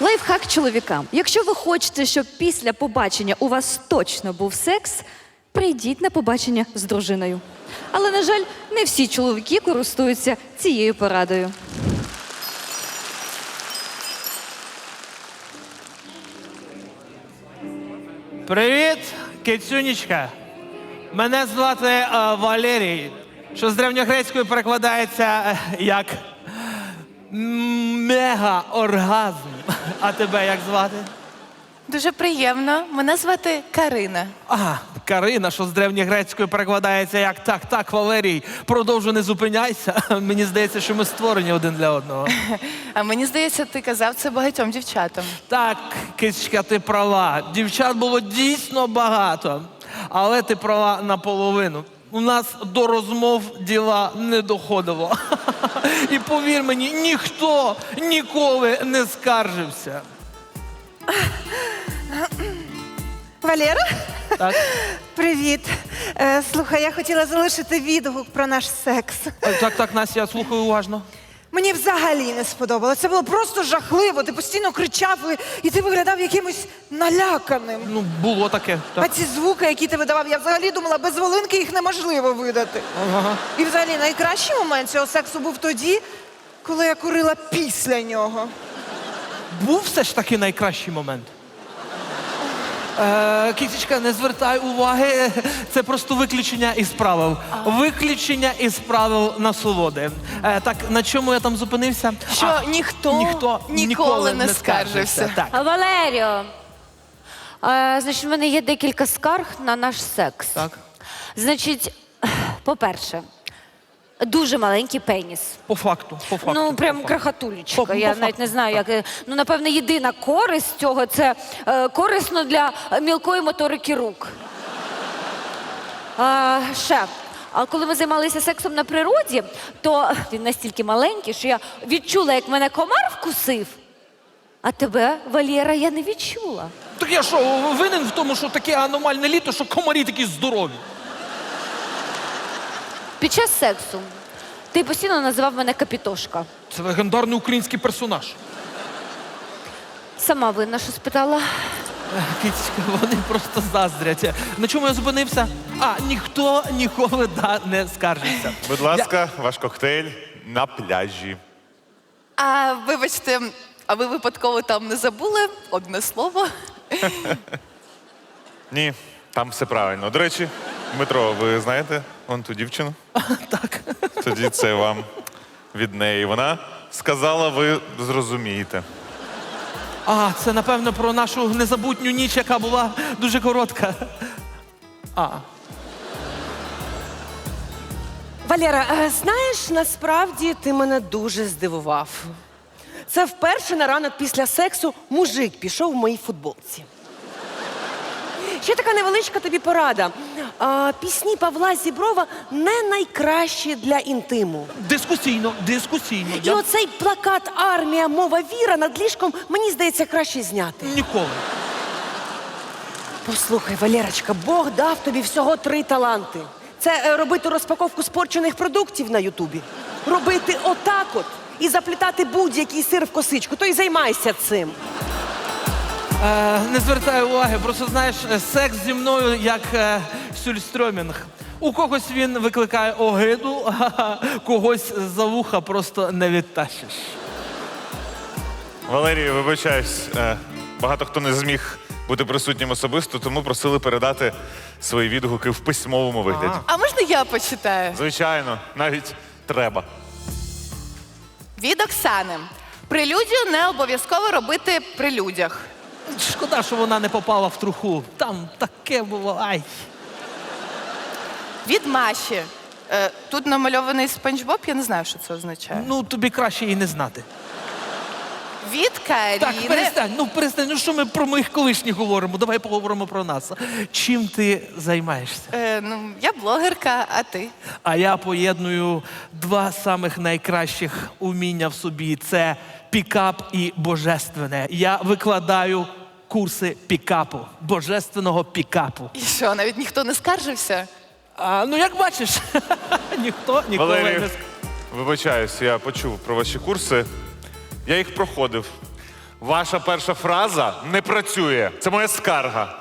Лайфхак чоловікам. Якщо ви хочете, щоб після побачення у вас точно був секс, прийдіть на побачення з дружиною. Але, на жаль, не всі чоловіки користуються цією порадою. Привіт, кицюнічка. Мене звати е, Валерій, що з древньогрецької перекладається е, як мега-оргазм. А тебе як звати? Дуже приємно. Мене звати Карина. А, Карина, що з древньогрецької перекладається як так, так, Валерій, продовжу не зупиняйся. Мені здається, що ми створені один для одного. А мені здається, ти казав це багатьом дівчатам. Так, кицька, ти права. Дівчат було дійсно багато, але ти права наполовину. У нас до розмов діла не доходило. І повір мені, ніхто ніколи не скаржився. Валера, Так? привіт. Е, слухай, я хотіла залишити відгук про наш секс. Так, так, Настя, я слухаю уважно. Мені взагалі не сподобалося. Це було просто жахливо. Ти постійно кричав і, і ти виглядав якимось наляканим. Ну, було таке. А Так. ці звуки, які ти видавав, я взагалі думала, без волинки їх неможливо видати. Ага. І взагалі найкращий момент цього сексу був тоді, коли я курила після нього. Був все ж таки найкращий момент. Е, Кітічка, не звертай уваги, це просто виключення із правил. Виключення із правил насолоди. Е, так, на чому я там зупинився? Що А, ніхто ніхто ніколи не скаржився. Так. А, Валеріо, е, значить, в мене є декілька скарг на наш секс. Так. Значить, по-перше, дуже маленький пеніс. По факту, по факту. ну, прям факту. крахатулечка. По- по Я факту, навіть не знаю, як. Ну, напевно, єдина користь цього це е, корисно для мілкої моторики рук. А, ще. А коли ми займалися сексом на природі, то він настільки маленький, що я відчула, як мене комар вкусив, а тебе, Валєра, я не відчула. Так я що, винен в тому, що таке аномальне літо, що комарі такі здорові. Під час сексу ти постійно називав мене капітошка. Це легендарний український персонаж. Сама винна, що спитала. Кицька, вони просто заздрять. На чому я зупинився? А, ніхто ніколи да, не скаржиться. Будь ласка, ваш коктейль на пляжі. А вибачте, а ви випадково там не забули одне слово? Ні, там все правильно. До речі, Дмитро, ви знаєте он ту дівчину? Так. Тоді це вам від неї. Вона сказала, ви зрозумієте. А, це напевно про нашу незабутню ніч, яка була дуже коротка. А, Валера, е, знаєш, насправді ти мене дуже здивував. Це вперше на ранок після сексу мужик пішов в моїй футболці. Ще така невеличка тобі порада. А, пісні Павла Зіброва не найкращі для інтиму. дискусійно, дискусійно. І Я оцей плакат Армія, мова віра над ліжком, мені здається, краще зняти. ніколи. Послухай, Валерочка, Бог дав тобі всього три таланти. Це е, робити розпаковку спорчених продуктів на Ютубі, робити отак от і заплітати будь-який сир в косичку, то й займайся цим. Е, не звертай уваги, просто знаєш, е, секс зі мною як е, сюльстрьомінг. У когось він викликає огиду, а когось за вуха просто не відтащиш. Валерій, вибачаюсь, багато хто не зміг бути присутнім особисто, тому просили передати свої відгуки в письмовому вигляді. А можна я почитаю? Звичайно, навіть треба. Від Оксани. Прелюдію не обов'язково робити при людях. Шкода, що вона не попала в труху. Там таке було. Ай. Від Маші. Е, тут намальований спанч Боб, я не знаю, що це означає. Ну, тобі краще і не знати. Від Так, Каріни. перестань, ну перестань. Ну що ми про моїх колишніх говоримо? Давай поговоримо про нас. Чим ти займаєшся? Е, ну, я блогерка, а ти? А я поєдную два самих найкращих уміння в собі: це пікап і божественне. Я викладаю курси пікапу, божественного пікапу. І що, навіть ніхто не скаржився? А, ну як бачиш, ніхто ніколи Валерій, не ск- вибачаюсь, я почув про ваші курси. Я їх проходив. Ваша перша фраза не працює. Це моя скарга.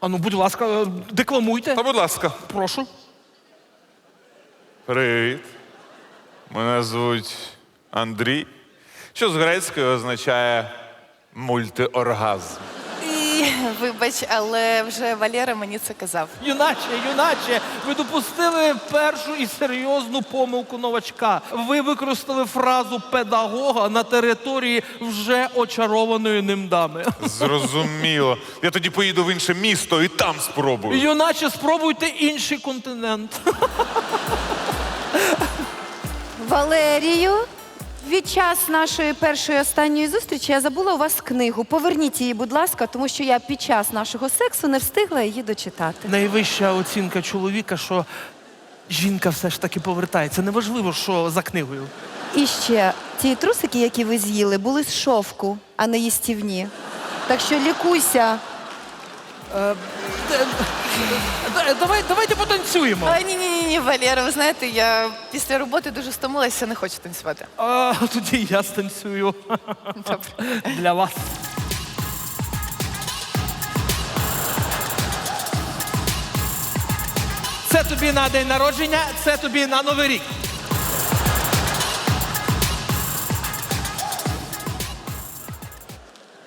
А ну, будь ласка, е, декламуйте. Та, будь ласка. Прошу. Привіт. Мене звуть Андрій, що з грецької означає мультиоргазм. Вибач, але вже Валера мені це казав. Юначе, юначе, ви допустили першу і серйозну помилку новачка. Ви використали фразу педагога на території вже очарованої ним дами. Зрозуміло. Я тоді поїду в інше місто і там спробую. Юначе, спробуйте інший континент. Валерію, від час нашої першої останньої зустрічі я забула у вас книгу. Поверніть її, будь ласка, тому що я під час нашого сексу не встигла її дочитати. Найвища оцінка чоловіка, що жінка все ж таки повертається. Неважливо, що за книгою. І ще ті трусики, які ви з'їли, були з шовку, а не їстівні. Так що лікуйся. Д- Давай, давайте потанцюємо. А, ні, ні, ні, ні, Валера, ви знаєте, я після роботи дуже стомилася, не хочу танцювати. А, тоді я станцюю Добре. для вас. Це тобі на день народження, це тобі на новий рік.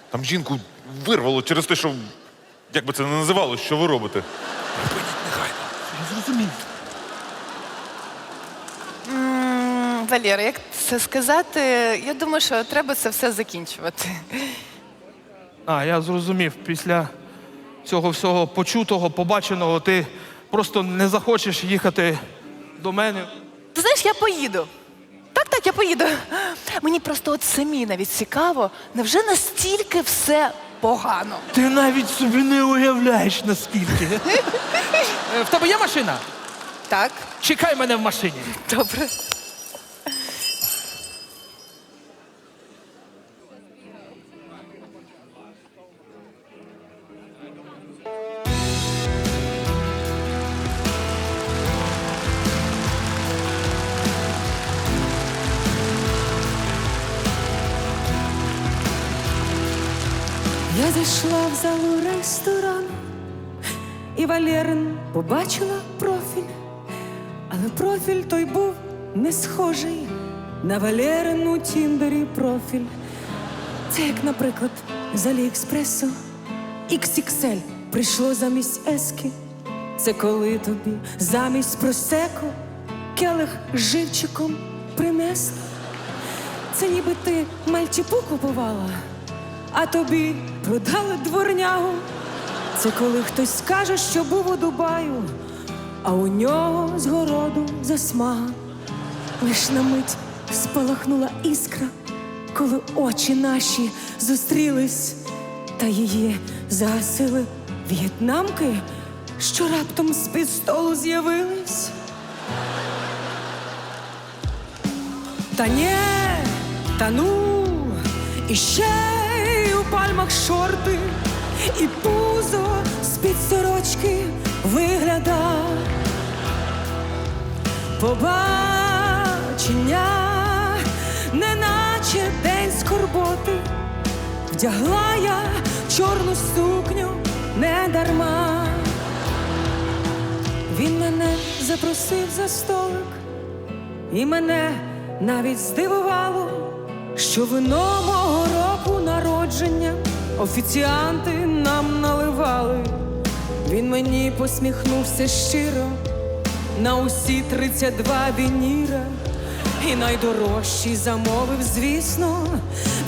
Там жінку вирвало через те, що. Як би це не називало, що ви робите? Я зрозумів. М, Валера, як це сказати? Я думаю, що треба це все закінчувати. А, я зрозумів. Після цього всього почутого, побаченого, ти просто не захочеш їхати до мене. Ти знаєш, я поїду. Так, так, я поїду. Мені просто от самі навіть цікаво, невже настільки все погано? Ти навіть собі не уявляєш наскільки. Е, В тебе є машина? Так, Чекай мене в машині. добре. Я зайшла в залу ресторану, і Валерин побачила профіль, але профіль той був не схожий на Валерин у Тіндері профіль. Це як, наприклад, з Аліекспресу XXL прийшло замість ески. Це коли тобі замість просеку келих з живчиком принесли. Це ніби ти мальтіпу купувала, а тобі продали дворнягу. Це коли хтось скаже, що був у Дубаю, а у нього з городу засмага. Лиш на мить спалахнула іскра, коли очі наші зустрілись, та її загасили в'єтнамки, що раптом з-під столу з'явились. Та ні, та ну, і ще й у пальмах шорти, і пузо з-під сорочки вигляда. Побачення, неначе день скорботи, вдягла я чорну сукню не дарма. Він мене запросив за столик. І мене навіть здивувало, що вино мого року народження офіціанти нам наливали. Він мені посміхнувся щиро на усі 32 вініра. І найдорожчий замовив, звісно,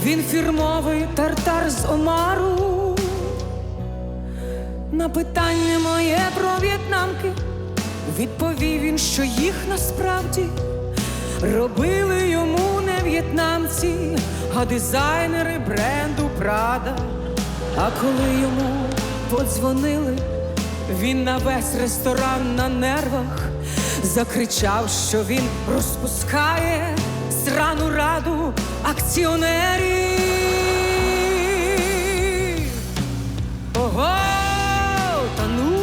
він фірмовий тартар з омару. На питання моє про в'єтнамки відповів він, що їх насправді робили йому не в'єтнамці, а дизайнери бренду Прада. А коли йому подзвонили, він на весь ресторан на нервах закричав, що він розпускає срану раду акціонерів. Ого, та ну,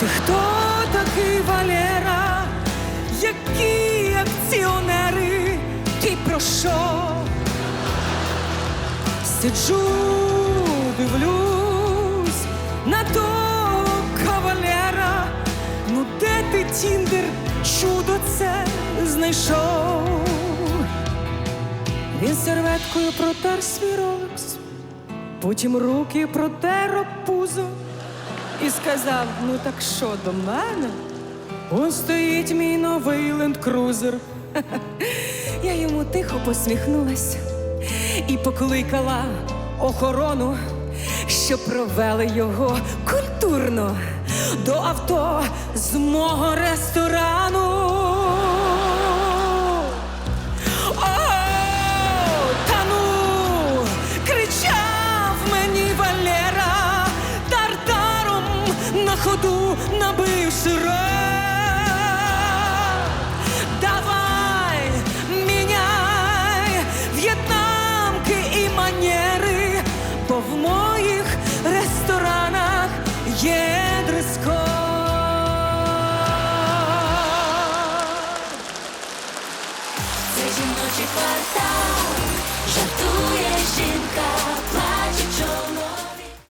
ти хто такий Валера? Сиджу, дивлюсь на того кавалера. Ну де ти, Тіндер, чудо це знайшов? Він серветкою протер свій ролекс, потім руки протер об пузо і сказав: ну так що до мене? Он стоїть мій новий ленд-крузер. Я йому тихо посміхнулась і покликала охорону, що провели його культурно до авто з мого ресторану.